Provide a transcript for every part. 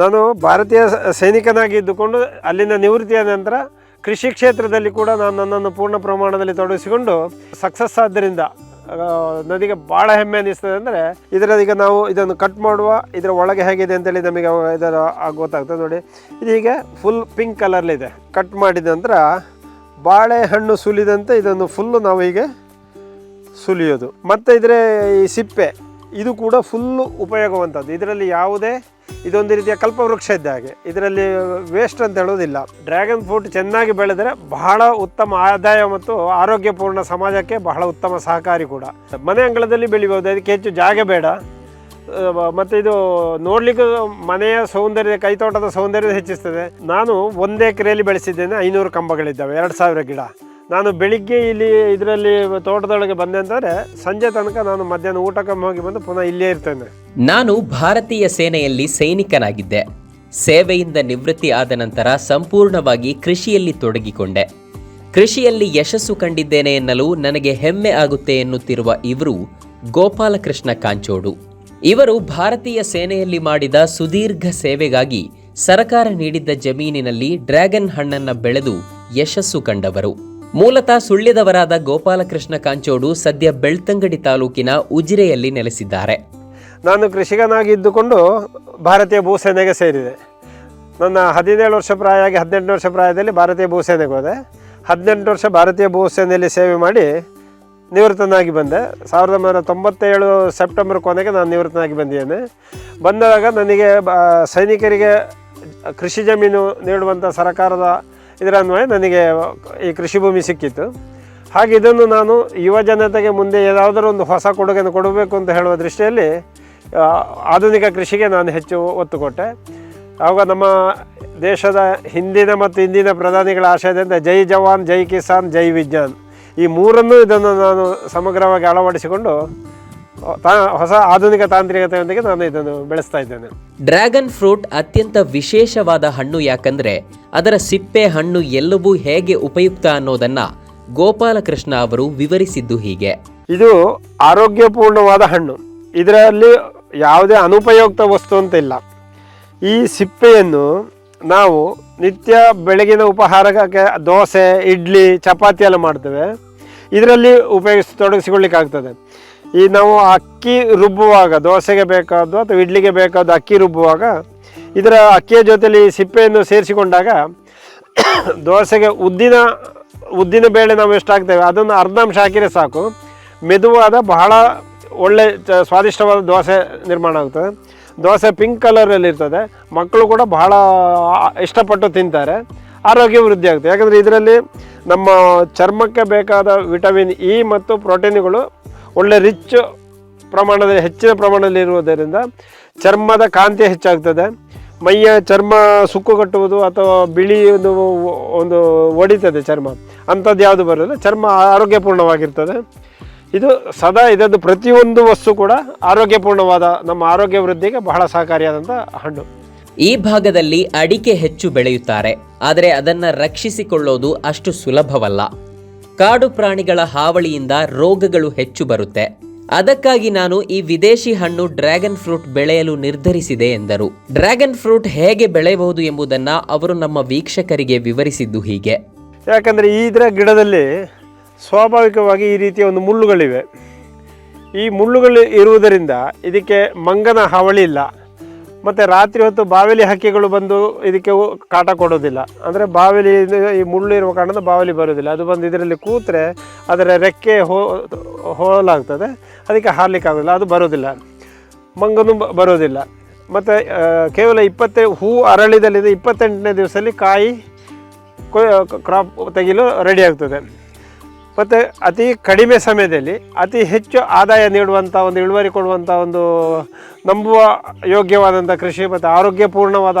ನಾನು ಭಾರತೀಯ ಸೈನಿಕನಾಗಿದ್ದುಕೊಂಡು ಅಲ್ಲಿಂದ ನಿವೃತ್ತಿಯ ನಂತರ ಕೃಷಿ ಕ್ಷೇತ್ರದಲ್ಲಿ ಕೂಡ ನಾನು ನನ್ನನ್ನು ಪೂರ್ಣ ಪ್ರಮಾಣದಲ್ಲಿ ತೊಡಗಿಸಿಕೊಂಡು ಸಕ್ಸಸ್ ಆದ್ದರಿಂದ ನದಿಗೆ ಭಾಳ ಹೆಮ್ಮೆ ಅನ್ನಿಸ್ತದೆ ಅಂದರೆ ಇದರ ಈಗ ನಾವು ಇದನ್ನು ಕಟ್ ಮಾಡುವ, ಇದರ ಒಳಗೆ ಹೇಗಿದೆ ಅಂತೇಳಿ ನಮಗೆ ಇದರ ಗೊತ್ತಾಗ್ತದೆ ನೋಡಿ. ಇದು ಹೀಗೆ ಫುಲ್ ಪಿಂಕ್ ಕಲರ್ಲಿದೆ ಕಟ್ ಮಾಡಿದ ನಂತರ ಬಾಳೆಹಣ್ಣು ಸುಲಿದಂತೆ ಇದನ್ನು ಫುಲ್ಲು ನಾವು ಹೀಗೆ ಸುಲಿಯೋದು. ಮತ್ತು ಇದರ ಈ ಸಿಪ್ಪೆ, ಇದು ಕೂಡ ಫುಲ್ಲು ಉಪಯೋಗವಂಥದ್ದು ಇದರಲ್ಲಿ ಯಾವುದೇ ಇದೊಂದು ರೀತಿಯ ಕಲ್ಪವೃಕ್ಷ ಇದ್ದ ಹಾಗೆ. ಇದರಲ್ಲಿ ವೇಸ್ಟ್ ಅಂತ ಹೇಳೋದಿಲ್ಲ. ಡ್ರ್ಯಾಗನ್ ಫ್ರೂಟ್ ಚೆನ್ನಾಗಿ ಬೆಳೆದರೆ ಬಹಳ ಉತ್ತಮ ಆದಾಯ ಮತ್ತು ಆರೋಗ್ಯಪೂರ್ಣ ಸಮಾಜಕ್ಕೆ ಬಹಳ ಉತ್ತಮ ಸಹಕಾರಿ ಕೂಡ. ಮನೆ ಅಂಗಳದಲ್ಲಿ ಬೆಳಿಬೋದು, ಅದಕ್ಕೆ ಹೆಚ್ಚು ಜಾಗ ಬೇಡ. ಮತ್ತು ಇದು ನೋಡಲಿಕ್ಕೂ ಮನೆಯ ಸೌಂದರ್ಯ, ಕೈತೋಟದ ಸೌಂದರ್ಯ ಹೆಚ್ಚಿಸ್ತದೆ. ನಾನು ಒಂದು ಎಕರೆಯಲ್ಲಿ ಬೆಳೆಸಿದ್ದೇನೆ, ಐನೂರು ಕಂಬಗಳಿದ್ದಾವೆ, ಎರಡು ಸಾವಿರ ಗಿಡ. ನಾನು ಬೆಳಿಗ್ಗೆ ಇಲ್ಲಿ ಇದರಲ್ಲಿ ತೋಟದೊಳಗೆ ಬಂದೆ ಅಂತಂದರೆ ಸಂಜೆ ತನಕ ನಾನು ಮಧ್ಯಾಹ್ನ ಊಟಕ್ಕೆ ಹೋಗಿ ಬಂದು ಪುನಃ ಇಲ್ಲೇ ಇರ್ತೇನೆ. ನಾನು ಭಾರತೀಯ ಸೇನೆಯಲ್ಲಿ ಸೈನಿಕನಾಗಿದ್ದೆ. ಸೇವೆಯಿಂದ ನಿವೃತ್ತಿ ಆದ ನಂತರ ಸಂಪೂರ್ಣವಾಗಿ ಕೃಷಿಯಲ್ಲಿ ತೊಡಗಿಕೊಂಡೆ. ಕೃಷಿಯಲ್ಲಿ ಯಶಸ್ಸು ಕಂಡಿದ್ದೇನೆ ಎನ್ನಲು ನನಗೆ ಹೆಮ್ಮೆ ಆಗುತ್ತೆ ಎನ್ನುತ್ತಿರುವ ಇವರು ಗೋಪಾಲಕೃಷ್ಣ ಕಾಂಚೋಡು. ಇವರು ಭಾರತೀಯ ಸೇನೆಯಲ್ಲಿ ಮಾಡಿದ ಸುದೀರ್ಘ ಸೇವೆಗಾಗಿ ಸರಕಾರ ನೀಡಿದ್ದ ಜಮೀನಿನಲ್ಲಿ ಡ್ರ್ಯಾಗನ್ ಹಣ್ಣನ್ನು ಬೆಳೆದು ಯಶಸ್ಸು ಕಂಡವರು. ಮೂಲತಃ ಸುಳ್ಯದವರಾದ ಗೋಪಾಲಕೃಷ್ಣ ಕಾಂಚೋಡು ಸದ್ಯ ಬೆಳ್ತಂಗಡಿ ತಾಲೂಕಿನ ಉಜಿರೆಯಲ್ಲಿ ನೆಲೆಸಿದ್ದಾರೆ. ನಾನು ಕೃಷಿಕನಾಗಿದ್ದುಕೊಂಡು ಭಾರತೀಯ ಭೂಸೇನೆಗೆ ಸೇರಿದೆ. ನನ್ನ ಹದಿನೇಳು ವರ್ಷ ಪ್ರಾಯ ಆಗಿ ಹದಿನೆಂಟು ವರ್ಷ ಪ್ರಾಯದಲ್ಲಿ ಭಾರತೀಯ ಭೂಸೇನೆಗೆ ಹೋದೆ. ಹದಿನೆಂಟು ವರ್ಷ ಭಾರತೀಯ ಭೂಸೇನೆಯಲ್ಲಿ ಸೇವೆ ಮಾಡಿ ನಿವೃತ್ತನಾಗಿ ಬಂದೆ. ಸಾವಿರದ ಒಂಬೈನೂರ ತೊಂಬತ್ತೇಳು ಸೆಪ್ಟೆಂಬರ್ ಕೊನೆಗೆ ನಾನು ನಿವೃತ್ತನಾಗಿ ಬಂದಿದ್ದೇನೆ. ಬಂದಾಗ ನನಗೆ ಸೈನಿಕರಿಗೆ ಕೃಷಿ ಜಮೀನು ನೀಡುವಂಥ ಸರ್ಕಾರದ ಇದರ ಅನ್ವಯ ನನಗೆ ಈ ಕೃಷಿ ಭೂಮಿ ಸಿಕ್ಕಿತ್ತು. ಹಾಗೆ ಇದನ್ನು ನಾನು ಯುವ ಜನತೆಗೆ ಮುಂದೆ ಯಾವುದಾದ್ರೂ ಒಂದು ಹೊಸ ಕೊಡುಗೆಯನ್ನು ಕೊಡಬೇಕು ಅಂತ ಹೇಳುವ ದೃಷ್ಟಿಯಲ್ಲಿ ಆಧುನಿಕ ಕೃಷಿಗೆ ನಾನು ಹೆಚ್ಚು ಒತ್ತು ಕೊಟ್ಟೆ ಆವಾಗ ನಮ್ಮ ದೇಶದ ಹಿಂದಿನ ಮತ್ತು ಇಂದಿನ ಪ್ರಧಾನಿಗಳ ಆಶಯದಿಂದ ಜೈ ಜವಾನ್, ಜೈ ಕಿಸಾನ್, ಜೈ ವಿಜ್ಞಾನ್ ಈ ಮೂರನ್ನೂ ಇದನ್ನು ನಾನು ಸಮಗ್ರವಾಗಿ ಅಳವಡಿಸಿಕೊಂಡು ಹೊಸ ಆಧುನಿಕ ತಾಂತ್ರಿಕತೆಯೊಂದಿಗೆ ನಾನು ಇದನ್ನು ಬೆಳೆಸ್ತಾ ಇದ್ದೇನೆ. ಡ್ರ್ಯಾಗನ್ ಫ್ರೂಟ್ ಅತ್ಯಂತ ವಿಶೇಷವಾದ ಹಣ್ಣು ಯಾಕಂದ್ರೆ ಅದರ ಸಿಪ್ಪೆ ಹಣ್ಣು ಎಲ್ಲವೂ ಹೇಗೆ ಉಪಯುಕ್ತ ಅನ್ನೋದನ್ನ ಗೋಪಾಲಕೃಷ್ಣ ಅವರು ವಿವರಿಸಿದ್ದು ಹೀಗೆ. ಇದು ಆರೋಗ್ಯಪೂರ್ಣವಾದ ಹಣ್ಣು. ಇದರಲ್ಲಿ ಯಾವುದೇ ಅನುಪಯುಕ್ತ ವಸ್ತು ಅಂತ ಇಲ್ಲ. ಈ ಸಿಪ್ಪೆಯನ್ನು ನಾವು ನಿತ್ಯ ಬೆಳಗಿನ ಉಪಹಾರಕ್ಕೆ ದೋಸೆ ಇಡ್ಲಿ ಚಪಾತಿ ಎಲ್ಲ ಮಾಡ್ತೇವೆ. ಇದರಲ್ಲಿ ಉಪಯೋಗಿಸಿ ತೊಡಗಿಸಿಕೊಳ್ಳಿಕ್ಕಾಗ್ತದೆ. ಈ ನಾವು ಅಕ್ಕಿ ರುಬ್ಬುವಾಗ, ದೋಸೆಗೆ ಬೇಕಾದ್ದು ಅಥವಾ ಇಡ್ಲಿಗೆ ಬೇಕಾದ್ದು ಅಕ್ಕಿ ರುಬ್ಬುವಾಗ, ಇದರ ಅಕ್ಕಿಯ ಜೊತೆಯಲ್ಲಿ ಸಿಪ್ಪೆಯನ್ನು ಸೇರಿಸಿಕೊಂಡಾಗ ದೋಸೆಗೆ ಉದ್ದಿನ ಉದ್ದಿನ ಬೇಳೆ ನಾವು ಎಷ್ಟು ಹಾಕ್ತೇವೆ ಅದನ್ನು ಅರ್ಧಾಂಶ ಹಾಕಿದರೆ ಸಾಕು. ಮೆದುವಾದ ಬಹಳ ಒಳ್ಳೆ ಸ್ವಾದಿಷ್ಟವಾದ ದೋಸೆ ನಿರ್ಮಾಣ ಆಗ್ತದೆ. ದೋಸೆ ಪಿಂಕ್ ಕಲರಲ್ಲಿ ಇರ್ತದೆ. ಮಕ್ಕಳು ಕೂಡ ಬಹಳ ಇಷ್ಟಪಟ್ಟು ತಿಂತಾರೆ. ಆರೋಗ್ಯ ವೃದ್ಧಿ ಆಗ್ತದೆ. ಯಾಕಂದರೆ ಇದರಲ್ಲಿ ನಮ್ಮ ಚರ್ಮಕ್ಕೆ ಬೇಕಾದ ವಿಟಮಿನ್ ಇ ಮತ್ತು ಪ್ರೋಟೀನ್ಗಳು ಒಳ್ಳೆ ರಿಚ್ ಪ್ರಮಾಣದಲ್ಲಿ, ಹೆಚ್ಚಿನ ಪ್ರಮಾಣದಲ್ಲಿ ಇರುವುದರಿಂದ ಚರ್ಮದ ಕಾಂತಿ ಹೆಚ್ಚಾಗ್ತದೆ. ಮೈಯ ಚರ್ಮ ಸುಕ್ಕು ಕಟ್ಟುವುದು ಅಥವಾ ಬಿಳಿ ಒಂದು ಒಂದು ಒಡಿತದೆ ಚರ್ಮ. ಅಂಥದ್ದು ಯಾವುದು ಬರೋದಿಲ್ಲ ಚರ್ಮ ಆರೋಗ್ಯಪೂರ್ಣವಾಗಿರ್ತದೆ. ಇದು ಸದಾ ಇದೊಂದು ಪ್ರತಿಯೊಂದು ವಸ್ತು ಕೂಡ ಆರೋಗ್ಯಪೂರ್ಣವಾದ, ನಮ್ಮ ಆರೋಗ್ಯ ವೃದ್ಧಿಗೆ ಬಹಳ ಸಹಕಾರಿಯಾದಂಥ ಹಣ್ಣು. ಈ ಭಾಗದಲ್ಲಿ ಅಡಿಕೆ ಹೆಚ್ಚು ಬೆಳೆಯುತ್ತಾರೆ, ಆದರೆ ಅದನ್ನು ರಕ್ಷಿಸಿಕೊಳ್ಳೋದು ಅಷ್ಟು ಸುಲಭವಲ್ಲ. ಕಾಡು ಪ್ರಾಣಿಗಳ ಹಾವಳಿಯಿಂದ ರೋಗಗಳು ಹೆಚ್ಚು ಬರುತ್ತೆ. ಅದಕ್ಕಾಗಿ ನಾನು ಈ ವಿದೇಶಿ ಹಣ್ಣು ಡ್ರ್ಯಾಗನ್ ಫ್ರೂಟ್ ಬೆಳೆಯಲು ನಿರ್ಧರಿಸಿದೆ ಎಂದರು. ಡ್ರ್ಯಾಗನ್ ಫ್ರೂಟ್ ಹೇಗೆ ಬೆಳೆಯಬಹುದು ಎಂಬುದನ್ನು ಅವರು ನಮ್ಮ ವೀಕ್ಷಕರಿಗೆ ವಿವರಿಸಿದ್ದು ಹೀಗೆ. ಯಾಕಂದರೆ ಇದರ ಗಿಡದಲ್ಲಿ ಸ್ವಾಭಾವಿಕವಾಗಿ ಈ ರೀತಿಯ ಒಂದು ಮುಳ್ಳುಗಳಿವೆ. ಈ ಮುಳ್ಳುಗಳು ಇರುವುದರಿಂದ ಇದಕ್ಕೆ ಮಂಗನ ಹಾವಳಿ ಇಲ್ಲ. ಮತ್ತು ರಾತ್ರಿ ಹೊತ್ತು ಬಾವಿಲಿ ಹಕ್ಕಿಗಳು ಬಂದು ಇದಕ್ಕೆ ಕಾಟ ಕೊಡೋದಿಲ್ಲ. ಅಂದರೆ ಬಾವಿಲಿ ಈ ಮುಳ್ಳು ಇರುವ ಕಾರಣದಿಂದ ಬಾವಿಲಿ ಬರೋದಿಲ್ಲ. ಅದು ಬಂದು ಇದರಲ್ಲಿ ಕೂತ್ರೆ ಅದರ ರೆಕ್ಕೆ ಹೋ ಹೋಲಾಗ್ತದೆ. ಅದಕ್ಕೆ ಹಾರ್ಲಿಕ್ಕೆ ಆಗೋದಿಲ್ಲ ಅದು ಬರೋದಿಲ್ಲ. ಮಂಗನು ಬರೋದಿಲ್ಲ. ಮತ್ತು ಕೇವಲ ಇಪ್ಪತ್ತೇ, ಹೂ ಅರಳಿದಲ್ಲಿದೆ. ಇಪ್ಪತ್ತೆಂಟನೇ ದಿವಸದಲ್ಲಿ ಕಾಯಿ ಕ್ರಾಪ್ ತೆಗೆಯಲು ರೆಡಿ ಆಗ್ತದೆ. ಮತ್ತು ಅತಿ ಕಡಿಮೆ ಸಮಯದಲ್ಲಿ ಅತಿ ಹೆಚ್ಚು ಆದಾಯ ನೀಡುವಂಥ ಒಂದು ಇಳುವರಿ ಕೊಡುವಂಥ ಒಂದು ನಂಬುವ ಯೋಗ್ಯವಾದಂಥ ಕೃಷಿ ಮತ್ತು ಆರೋಗ್ಯಪೂರ್ಣವಾದ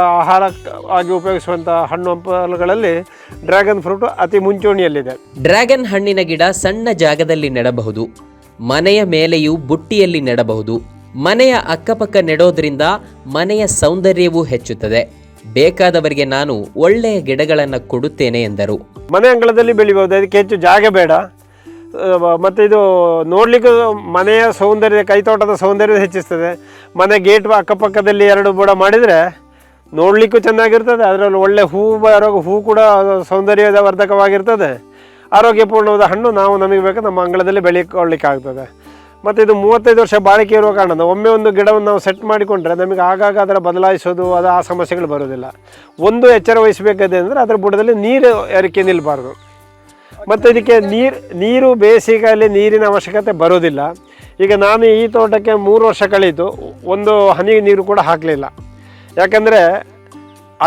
ಆಗಿ ಉಪಯೋಗಿಸುವಂಥ ಹಣ್ಣು ಹಂಪಲುಗಳಲ್ಲಿ ಡ್ರ್ಯಾಗನ್ ಫ್ರೂಟು ಅತಿ ಮುಂಚೂಣಿಯಲ್ಲಿದೆ. ಡ್ರ್ಯಾಗನ್ ಹಣ್ಣಿನ ಗಿಡ ಸಣ್ಣ ಜಾಗದಲ್ಲಿ ನೆಡಬಹುದು. ಮನೆಯ ಮೇಲೆಯೂ ಬುಟ್ಟಿಯಲ್ಲಿ ನೆಡಬಹುದು. ಮನೆಯ ಅಕ್ಕಪಕ್ಕ ನೆಡೋದ್ರಿಂದ ಮನೆಯ ಸೌಂದರ್ಯವೂ ಹೆಚ್ಚುತ್ತದೆ. ಬೇಕಾದವರಿಗೆ ನಾನು ಒಳ್ಳೆಯ ಗಿಡಗಳನ್ನು ಕೊಡುತ್ತೇನೆ ಎಂದರು. ಮನೆ ಅಂಗಳದಲ್ಲಿ ಬೆಳಿಬೋದು, ಅದಕ್ಕೆ ಹೆಚ್ಚು ಜಾಗ ಬೇಡ. ಮತ್ತು ಇದು ನೋಡಲಿಕ್ಕೆ ಮನೆಯ ಸೌಂದರ್ಯ, ಕೈತೋಟದ ಸೌಂದರ್ಯ ಹೆಚ್ಚಿಸ್ತದೆ. ಮನೆ ಗೇಟ್ ಅಕ್ಕಪಕ್ಕದಲ್ಲಿ ಎರಡು ಬುಡ ಮಾಡಿದರೆ ನೋಡಲಿಕ್ಕೂ ಚೆನ್ನಾಗಿರ್ತದೆ, ಅದರಲ್ಲಿ ಒಳ್ಳೆ ಹೂ ಬರೋ ಹೂ ಕೂಡ ಸೌಂದರ್ಯದ ವರ್ಧಕವಾಗಿರ್ತದೆ. ಆರೋಗ್ಯಪೂರ್ಣವಾದ ಹಣ್ಣು ನಾವು ನಮಗೆ ಬೇಕು, ನಮ್ಮ ಅಂಗಳದಲ್ಲಿ ಬೆಳೆಕೊಳ್ಳಿಕ್ಕೆ ಆಗ್ತದೆ ಮತ್ತು ಇದು ಮೂವತ್ತೈದು ವರ್ಷ ಬಾಳಿಕೆ ಇರುವ ಕಾರಣ ಒಮ್ಮೆ ಒಂದು ಗಿಡವನ್ನು ನಾವು ಸೆಟ್ ಮಾಡಿಕೊಂಡ್ರೆ ನಮಗೆ ಆಗಾಗ ಅದರ ಬದಲಾಯಿಸೋದು, ಅದು ಆ ಸಮಸ್ಯೆಗಳು ಬರೋದಿಲ್ಲ ಒಂದು ಎಚ್ಚರ ವಹಿಸಬೇಕಾದ್ರೆ ಅಂದರೆ ಅದರ ಬುಡದಲ್ಲಿ ನೀರು ಏರಿಕೆ ನಿಲ್ಲಬಾರ್ದು ಮತ್ತು ಇದಕ್ಕೆ ನೀರು ನೀರು ಬೇಸಿಗೆಯಲ್ಲಿ ನೀರಿನ ಅವಶ್ಯಕತೆ ಬರೋದಿಲ್ಲ ಈಗ ನಾನು ಈ ತೋಟಕ್ಕೆ ಮೂರು ವರ್ಷ ಕಳೀತು ಒಂದು ಹನಿ ನೀರು ಕೂಡ ಹಾಕಲಿಲ್ಲ. ಯಾಕಂದರೆ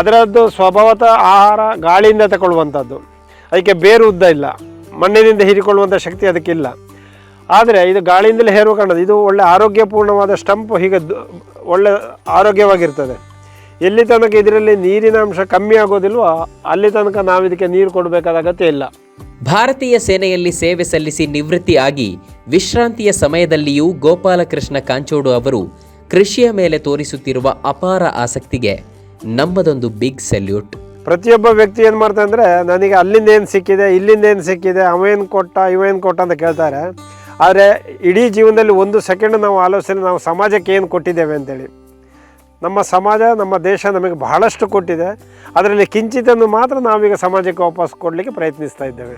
ಅದರದ್ದು ಸ್ವಭಾವತ ಆಹಾರ ಗಾಳಿಯಿಂದ ತಗೊಳ್ಳುವಂಥದ್ದು ಅದಕ್ಕೆ ಬೇರು ಉದ್ದ ಇಲ್ಲ. ಮಣ್ಣಿನಿಂದ ಹೀರಿಕೊಳ್ಳುವಂಥ ಶಕ್ತಿ ಅದಕ್ಕಿಲ್ಲ. ಆದರೆ ಇದು ಗಾಳಿಯಿಂದಲೇ ಹೇರುವ ಕಾಣದು. ಇದು ಒಳ್ಳೆ ಆರೋಗ್ಯಪೂರ್ಣವಾದ ಸ್ಟಂಪ್ ಹೀಗೆ ಒಳ್ಳೆ ಆರೋಗ್ಯವಾಗಿರ್ತದೆ. ಎಲ್ಲಿ ತನಕ ಇದರಲ್ಲಿ ನೀರಿನ ಅಂಶ ಕಮ್ಮಿ ಆಗೋದಿಲ್ವೋ ಅಲ್ಲಿ ತನಕ ನಾವು ಇದಕ್ಕೆ ನೀರು ಕೊಡಬೇಕಾದ ಅಗತ್ಯ ಇಲ್ಲ. ಭಾರತೀಯ ಸೇನೆಯಲ್ಲಿ ಸೇವೆ ಸಲ್ಲಿಸಿ ನಿವೃತ್ತಿ ಆಗಿ ವಿಶ್ರಾಂತಿಯ ಸಮಯದಲ್ಲಿಯೂ ಗೋಪಾಲಕೃಷ್ಣ ಕಾಂಚೋಡು ಅವರು ಕೃಷಿಯ ಮೇಲೆ ತೋರಿಸುತ್ತಿರುವ ಅಪಾರ ಆಸಕ್ತಿಗೆ ನಮ್ಮದೊಂದು ಬಿಗ್ ಸೆಲ್ಯೂಟ್. ಪ್ರತಿಯೊಬ್ಬ ವ್ಯಕ್ತಿ ಏನು ಮಾಡ್ತಾನೆ ಅಂದರೆ ನನಗೆ ಅಲ್ಲಿಂದ ಏನು ಸಿಕ್ಕಿದೆ ಇಲ್ಲಿಂದ ಏನು ಸಿಕ್ಕಿದೆ ಅವೇನು ಕೊಟ್ಟ ಇವೇನು ಕೊಟ್ಟ ಅಂತ ಕೇಳ್ತಾರೆ. ಆದರೆ ಇಡೀ ಜೀವನದಲ್ಲಿ ಒಂದು ಸೆಕೆಂಡ್ ನಾವು ಆಲೋಚನೆ, ನಾವು ಸಮಾಜಕ್ಕೆ ಏನು ಕೊಟ್ಟಿದ್ದೇವೆ ಅಂತೇಳಿ. ನಮ್ಮ ಸಮಾಜ, ನಮ್ಮ ದೇಶ ನಮಗೆ ಬಹಳಷ್ಟು ಕೊಟ್ಟಿದೆ. ಅದರಲ್ಲಿ ಕಿಂಚಿತನ್ನು ಮಾತ್ರ ನಾವೀಗ ಸಮಾಜಕ್ಕೆ ವಾಪಸ್ ಕೊಡಲಿಕ್ಕೆ ಪ್ರಯತ್ನಿಸ್ತಾ ಇದ್ದೇವೆ.